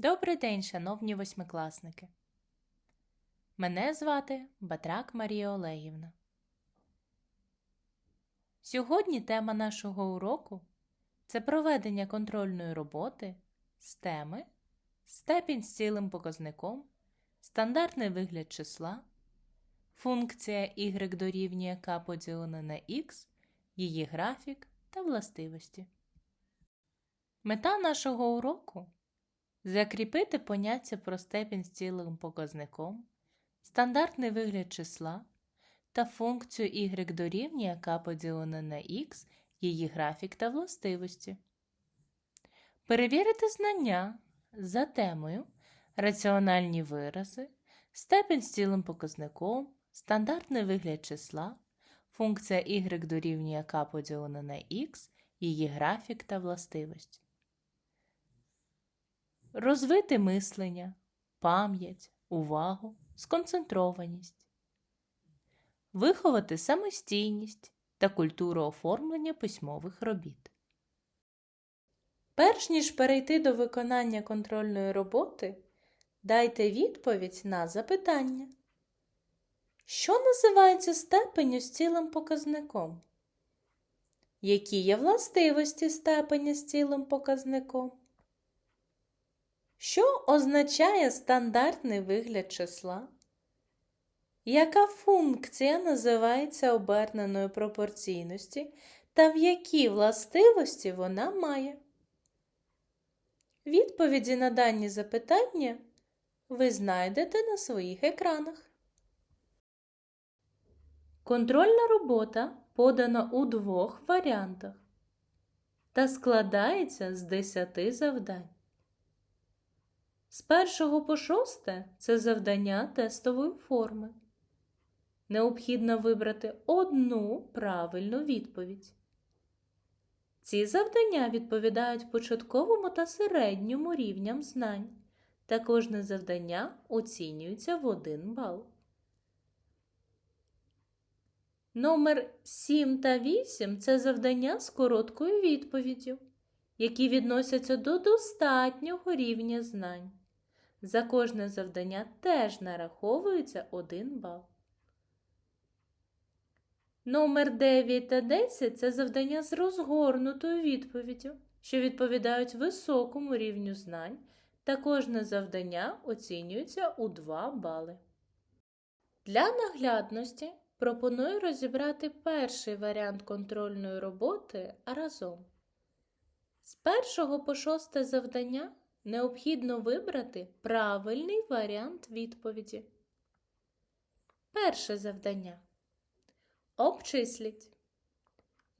Добрий день, шановні восьмикласники. Мене звати Батрак Марія Олегівна. Сьогодні тема нашого уроку це проведення контрольної роботи з теми степінь з цілим показником, стандартний вигляд числа, функція y дорівнює k поділена на x, її графік та властивості. Мета нашого уроку закріпити поняття про степінь з цілим показником, стандартний вигляд числа та функцію y дорівнює k поділена на x, її графік та властивості. Перевірити знання за темою раціональні вирази, степінь з цілим показником, стандартний вигляд числа, функція y дорівнює k поділена на x, її графік та властивості. Розвити мислення, пам'ять, увагу, сконцентрованість, виховати самостійність та культуру оформлення письмових робіт. Перш ніж перейти до виконання контрольної роботи, дайте відповідь на запитання. Що називається степеню з цілим показником? Які є властивості степеня з цілим показником? Що означає стандартний вигляд числа? Яка функція називається оберненою пропорційності та в які властивості вона має? Відповіді на дані запитання ви знайдете на своїх екранах. Контрольна робота подана у двох варіантах та складається з 10 завдань. З першого по шосте це завдання тестової форми. Необхідно вибрати одну правильну відповідь. Ці завдання відповідають початковому та середньому рівням знань, та кожне завдання оцінюється в 1 бал. Номер 7 та 8 це завдання з короткою відповіддю, які відносяться до достатнього рівня знань. За кожне завдання теж нараховується 1 бал. Номер 9 та 10 це завдання з розгорнутою відповіддю, що відповідають високому рівню знань, та кожне завдання оцінюється у 2 бали. Для наглядності пропоную розібрати перший варіант контрольної роботи разом. З першого по шосте завдання необхідно вибрати правильний варіант відповіді. Перше завдання. Обчисліть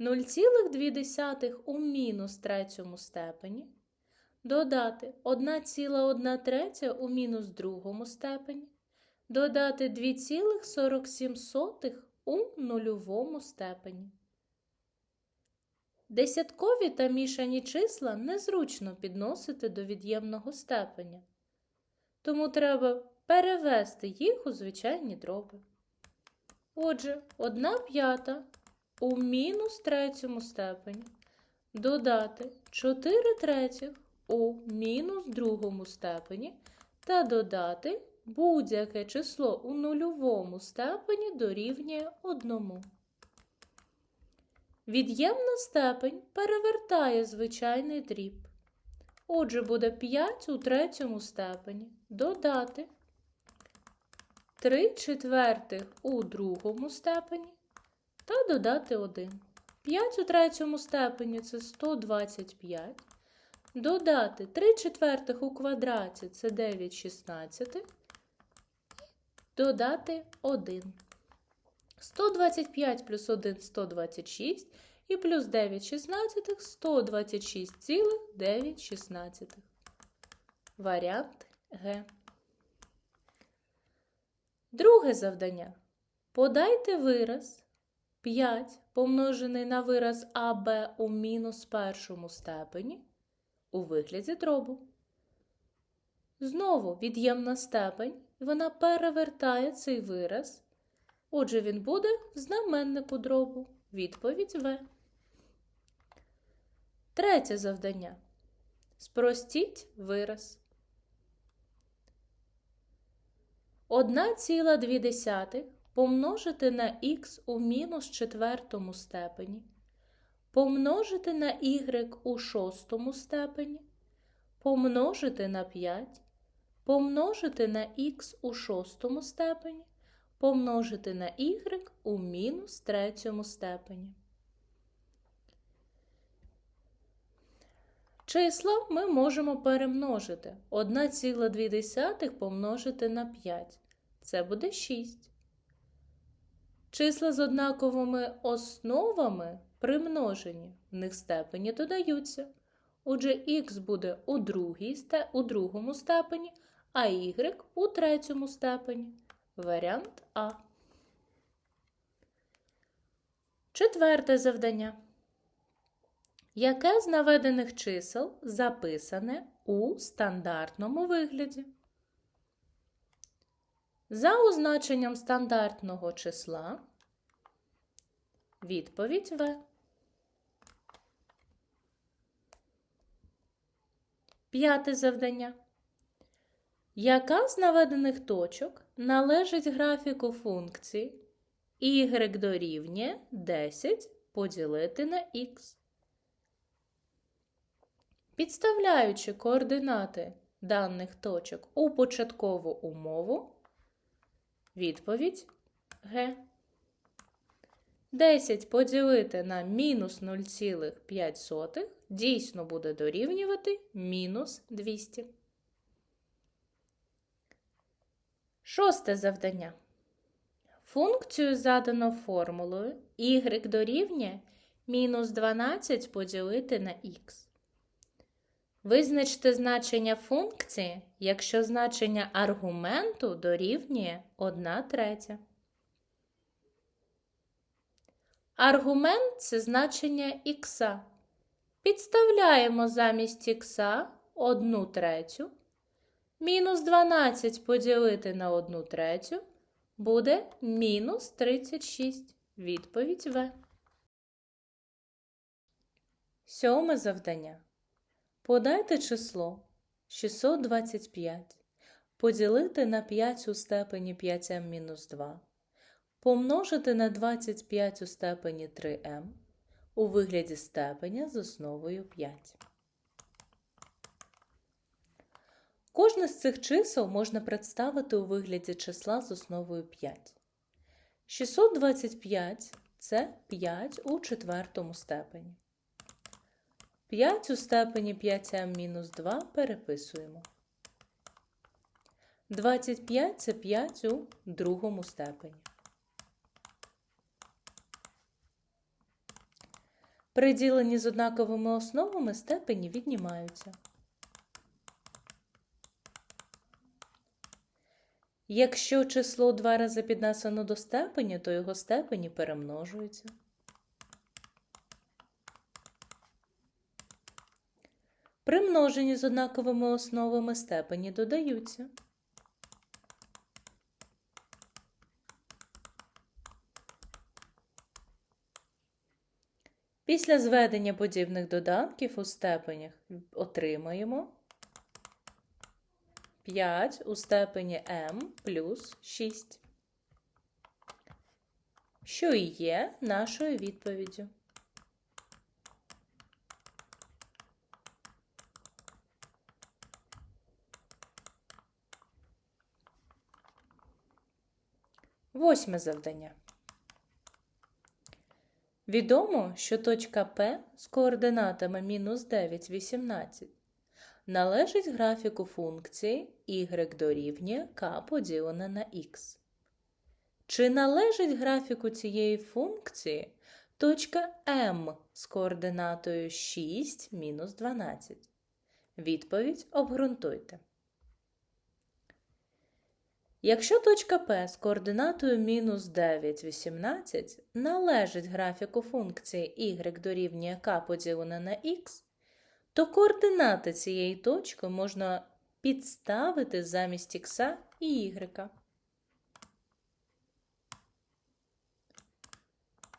0,2 у мінус третьому степені. Додати 1,1 третя у мінус другому степені. Додати 2,47 у нульовому степені. Десяткові та мішані числа незручно підносити до від'ємного степеня, тому треба перевести їх у звичайні дроби. Отже, 1 п'ята у мінус третьому степені додати 4 третіх у мінус другому степені та додати будь-яке число у нульовому степені дорівнює 1. Від'ємна степень перевертає звичайний дріб. Отже, буде 5 у третьому степені додати 3 четвертих у другому степені та додати 1. 5 у третьому степені це 125. Додати 3 четвертих у квадраті це 9 шістнадцятих. Додати 1. 125 плюс 1 126 і плюс 9 шістнадцятих 126,9 шістнадцятих. Варіант Г. Друге завдання. Подайте вираз 5 помножений на вираз АБ у мінус першому степені у вигляді дробу. Знову від'ємна степень, і вона перевертає цей вираз. Отже, він буде в знаменнику дробу. Відповідь В. Третє завдання. Спростіть вираз. 1,2 помножити на х у мінус четвертому степені, помножити на y у шостому степені, помножити на 5, помножити на х у шостому степені, помножити на y у мінус третьому степені. Числа ми можемо перемножити. 1,2 помножити на 5. Це буде 6. Числа з однаковими основами примножені. В них степені додаються. Отже, х буде у, другій, у другому степені, а y у третьому степені. Варіант А. Четверте завдання. Яке з наведених чисел записане у стандартному вигляді? За означенням стандартного числа відповідь В. П'яте завдання. Яка з наведених точок належить графіку функції y дорівнює 10 поділити на х? Підставляючи координати даних точок у початкову умову, відповідь Г. 10 поділити на мінус 0,5 дійсно буде дорівнювати мінус 200. Шосте завдання. Функцію задано формулою y дорівнює мінус 12 поділити на х. Визначте значення функції, якщо значення аргументу дорівнює 1 третя. Аргумент це значення х. Підставляємо замість х 1 третю. Мінус 12 поділити на 1 третю буде мінус 36. Відповідь В. Сьоме завдання. Подайте число 625 поділити на 5 у степені 5m мінус 2, помножити на 25 у степені 3m у вигляді степеня з основою 5. Кожне з цих чисел можна представити у вигляді числа з основою 5. 625 це 5 у четвертому степені. 5 у степені 5m-2 переписуємо. 25 це 5 у другому степені. При діленні з однаковими основами степені віднімаються. Якщо число два рази піднесено до степені, то його степені перемножуються. При множенні з однаковими основами степені додаються. Після зведення подібних доданків у степенях отримаємо 5 у степені m плюс 6, що і є нашою відповіддю. Восьме завдання. Відомо, що точка P з координатами мінус 9, 18 належить графіку функції y дорівнює k поділене на x. Чи належить графіку цієї функції точка m з координатою 6 мінус 12? Відповідь обґрунтуйте. Якщо точка P з координатою мінус 9, 18 належить графіку функції y дорівнює k поділене на x, то координати цієї точки можна підставити замість x і y.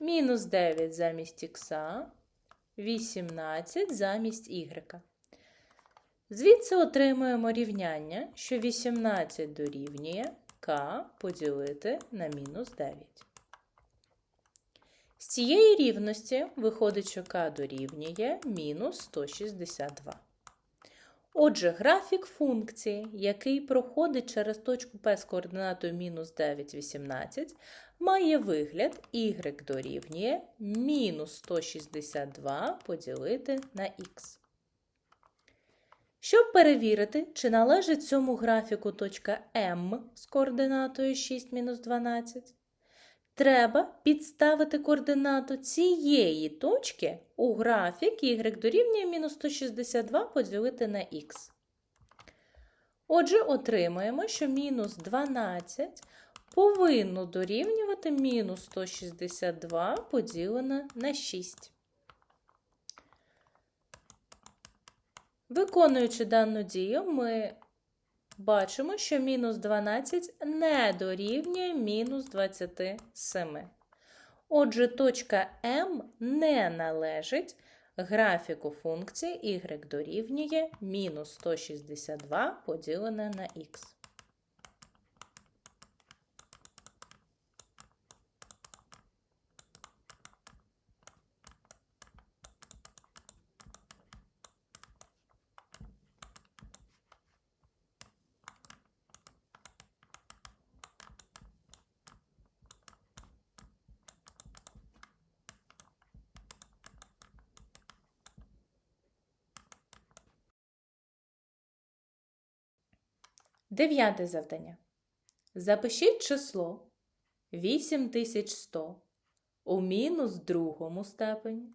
Мінус 9 замість х, 18 замість y. Звідси отримуємо рівняння, що 18 дорівнює k поділити на мінус 9. З цієї рівності виходить, що k дорівнює мінус 162. Отже, графік функції, який проходить через точку P з координатою мінус 9, 18, має вигляд y дорівнює мінус 162 поділити на х. Щоб перевірити, чи належить цьому графіку точка М з координатою 6 мінус 12, треба підставити координату цієї точки у графік y дорівнює мінус 162 поділити на х. Отже, отримаємо, що мінус 12 повинно дорівнювати мінус 162 поділене на 6. Виконуючи дану дію, ми бачимо, що мінус 12 не дорівнює мінус 27. Отже, точка М не належить графіку функції y дорівнює мінус 162 поділене на х. Дев'яте завдання. Запишіть число 8100 у мінус другому степені.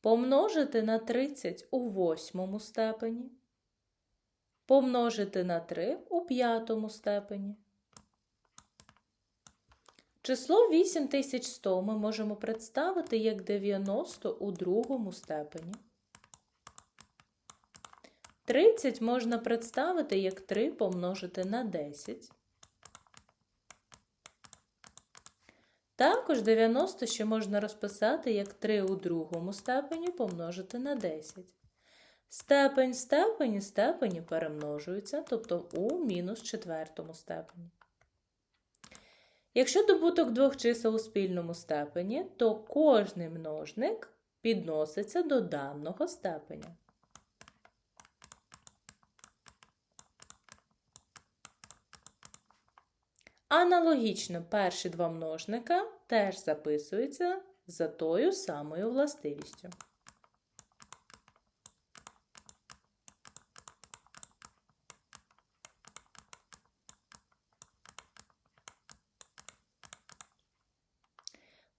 Помножити на 30 у восьмому степені. Помножити на 3 у п'ятому степені. Число 8100 ми можемо представити як 90 у другому степені. 30 можна представити як 3 помножити на 10. Також 90 ще можна розписати як 3 у другому степені помножити на 10. Степень степені степені перемножуються, тобто у мінус четвертому степені. Якщо добуток двох чисел у спільному степені, то кожний множник підноситься до даного степеня. Аналогічно перші два множника теж записуються за тою самою властивістю.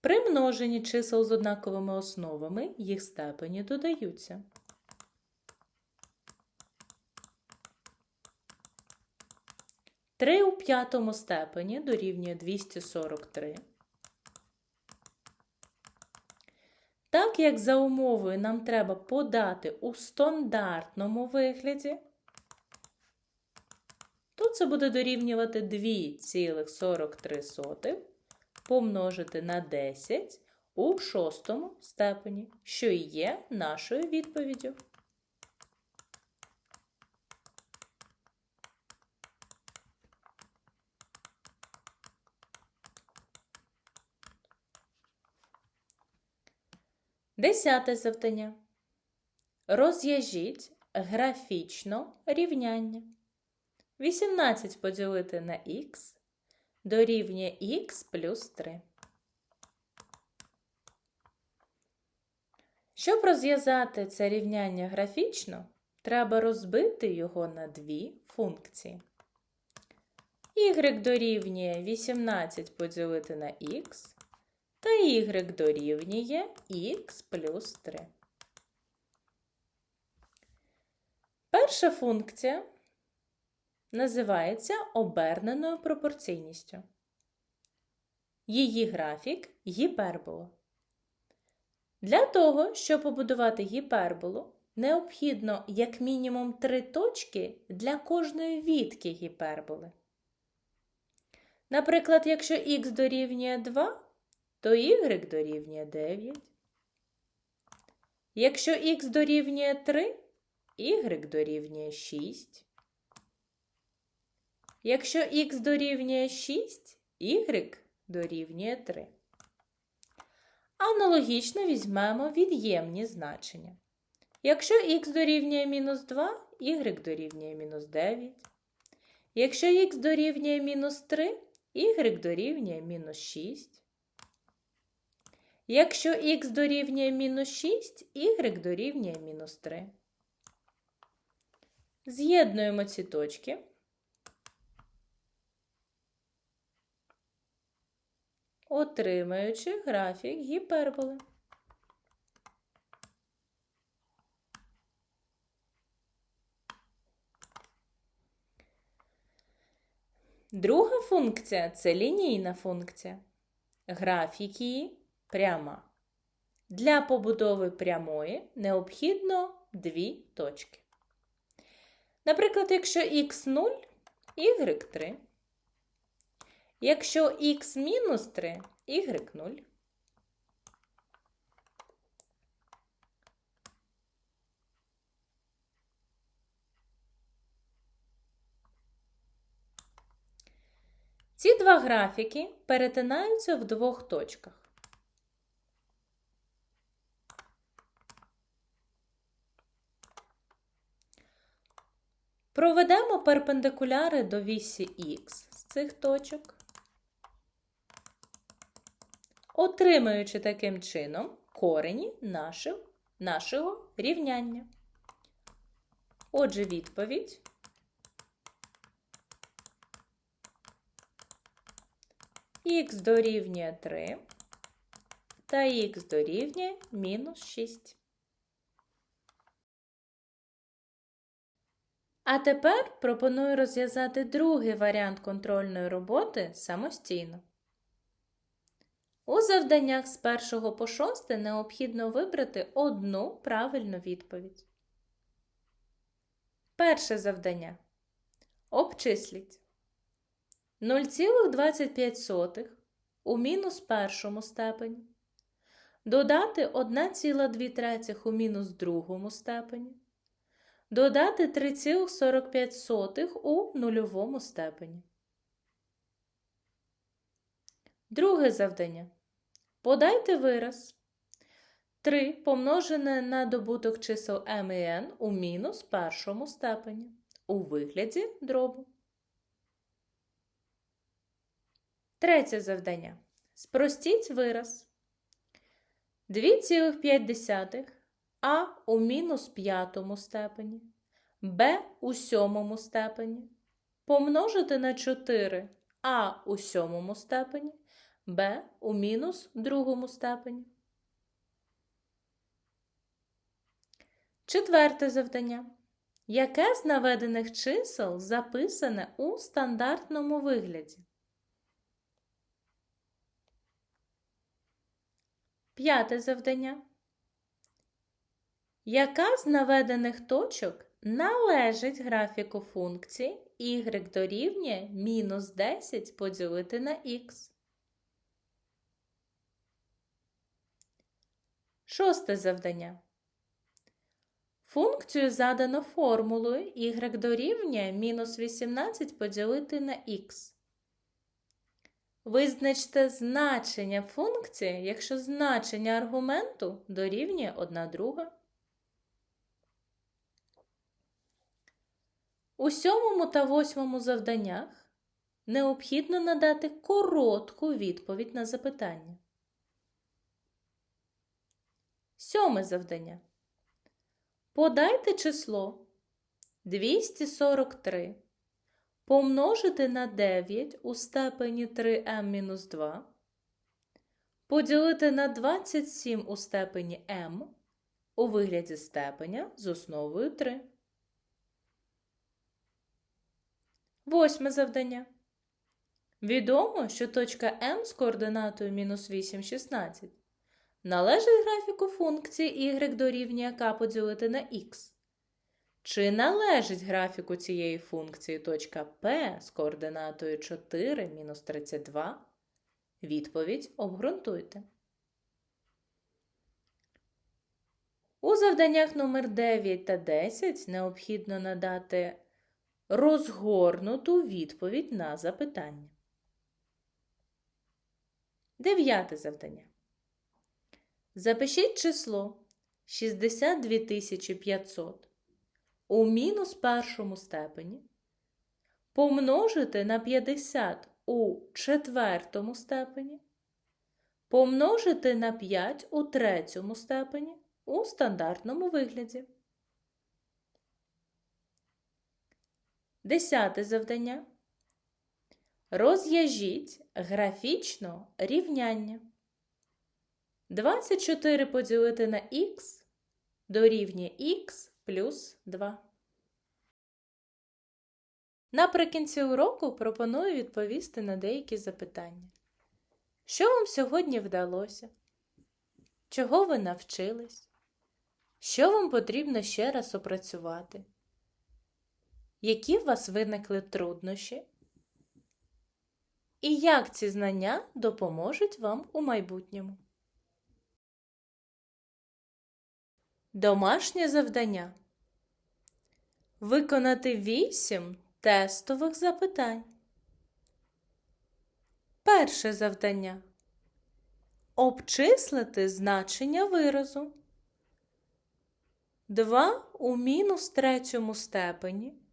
При множенні чисел з однаковими основами їх степені додаються. Три у п'ятому степені дорівнює 243. Так як за умовою нам треба подати у стандартному вигляді, то це буде дорівнювати 2,43 помножити на 10 у шостому степені, що і є нашою відповіддю. Десяте завдання. Розв'яжіть графічно рівняння. 18 поділити на х дорівнює х плюс 3. Щоб розв'язати це рівняння графічно, треба розбити його на дві функції. y дорівнює 18 поділити на х та y дорівнює х плюс 3. Перша функція називається оберненою пропорційністю. Її графік гіпербола. Для того, щоб побудувати гіперболу, необхідно як мінімум три точки для кожної відки гіперболи. Наприклад, якщо х дорівнює 2, то y дорівнює 9. Якщо х дорівнює 3, y дорівнює 6. Якщо х дорівнює 6, y дорівнює 3. Аналогічно візьмемо від'ємні значення. Якщо х дорівнює мінус 2, y дорівнює мінус 9. Якщо х дорівнює мінус 3, y дорівнює мінус 6. Якщо х дорівнює мінус 6, y дорівнює мінус 3. З'єднуємо ці точки. Отримаючи графік гіперболи. Друга функція це лінійна функція. Графік її пряма. Для побудови прямої необхідно дві точки. Наприклад, якщо х0, y3. Якщо х мінус 3, y0. Ці два графіки перетинаються в двох точках. Проведемо перпендикуляри до вісі х з цих точок, отримуючи таким чином корені наших, нашого рівняння. Отже, відповідь х дорівнює 3 та х дорівнює мінус 6. А тепер пропоную розв'язати другий варіант контрольної роботи самостійно. У завданнях з 1 по 6 необхідно вибрати одну правильну відповідь. Перше завдання. Обчисліть 0,25 у мінус першому степені. Додати 1,2 у мінус другому степені. Додати 3,45 у нульовому степені. Друге завдання. Подайте вираз. 3 помножене на добуток чисел m і n у мінус першому степені у вигляді дробу. Третє завдання. Спростіть вираз. 2,5 а у мінус п'ятому степені, Б у сьомому степені. Помножити на 4 а у сьомому степені, Б у мінус другому степені. Четверте завдання. Яке з наведених чисел записане у стандартному вигляді? П'яте завдання. Яка з наведених точок належить графіку функції y дорівнює мінус 10 поділити на х? Шосте завдання. Функцію задано формулою y дорівнює мінус 18 поділити на х. Визначте значення функції, якщо значення аргументу дорівнює одна друга. У сьомому та восьмому завданнях необхідно надати коротку відповідь на запитання. Сьоме завдання. Подайте число 243 помножити на 9 у степені 3m-2, поділити на 27 у степені m у вигляді степеня з основою 3. Восьме завдання. Відомо, що точка М з координатою мінус 8, 16 належить графіку функції y дорівнює k поділити на х. Чи належить графіку цієї функції точка P з координатою 4 мінус 32? Відповідь обґрунтуйте. У завданнях номер 9 та 10 необхідно надати розгорнуту відповідь на запитання. Дев'яте завдання. Запишіть число 62 500 у мінус першому степені помножити на 50 у четвертому степені, помножити на 5 у третьому степені у стандартному вигляді. Десяте завдання. Розв'яжіть графічно рівняння. 24 поділити на х дорівнює х плюс 2. Наприкінці уроку пропоную відповісти на деякі запитання. Що вам сьогодні вдалося? Чого ви навчились? Що вам потрібно ще раз опрацювати? Які в вас виникли труднощі? І як ці знання допоможуть вам у майбутньому? Домашнє завдання. Виконати 8 тестових запитань. Перше завдання. Обчислити значення виразу. 2 у мінус третьому степені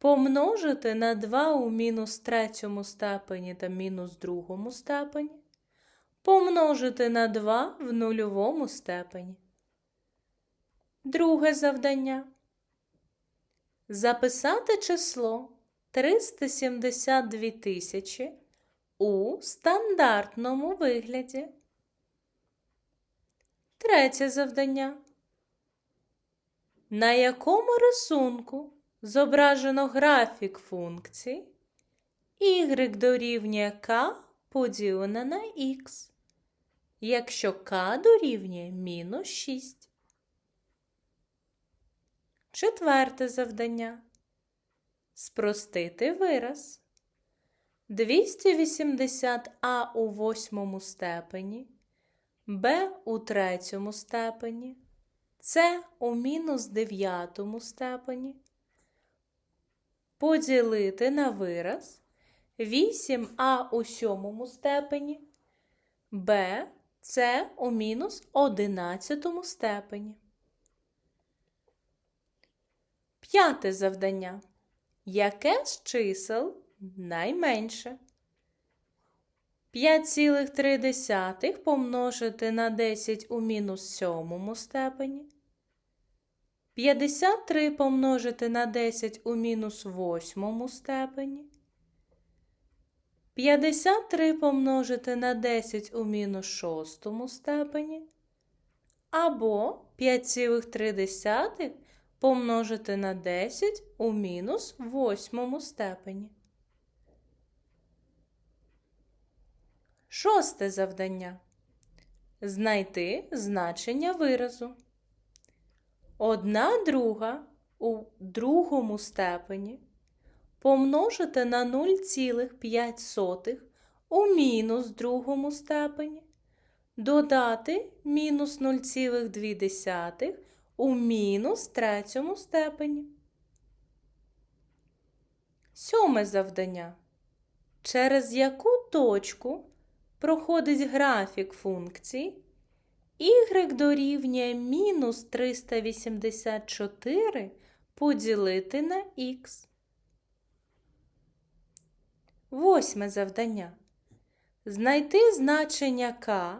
помножити на 2 у мінус третьому степені та мінус другому степені, помножити на 2 в нульовому степені. Друге завдання. Записати число 372 тисячі у стандартному вигляді. Третє завдання. На якому рисунку зображено графік функції y дорівнює k поділене на x, якщо k дорівнює мінус 6. Четверте завдання. Спростити вираз. 280а у восьмому степені, b у третьому степені, c у мінус дев'ятому степені. Поділити на вираз 8а у сьомому степені, b, c у мінус одинадцятому степені. П'яте завдання. Яке з чисел найменше? 5,3 помножити на 10 у мінус сьомому степені. 53 помножити на 10 у мінус восьмому степені. 53 помножити на 10 у мінус шостому степені. Або 5,3 помножити на 10 у мінус восьмому степені. Шосте завдання. Знайти значення виразу. Одна друга у другому степені помножити на 0,5 у мінус другому степені, додати мінус 0,2 у мінус третьому степені. Сьоме завдання. Через яку точку проходить графік функції y дорівнює мінус 384 поділити на х. Восьме завдання. Знайти значення k,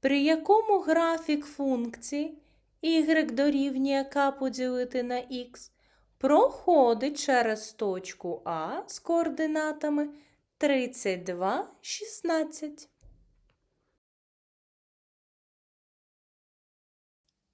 при якому графік функції y дорівнює k поділити на х проходить через точку А з координатами 32, 16.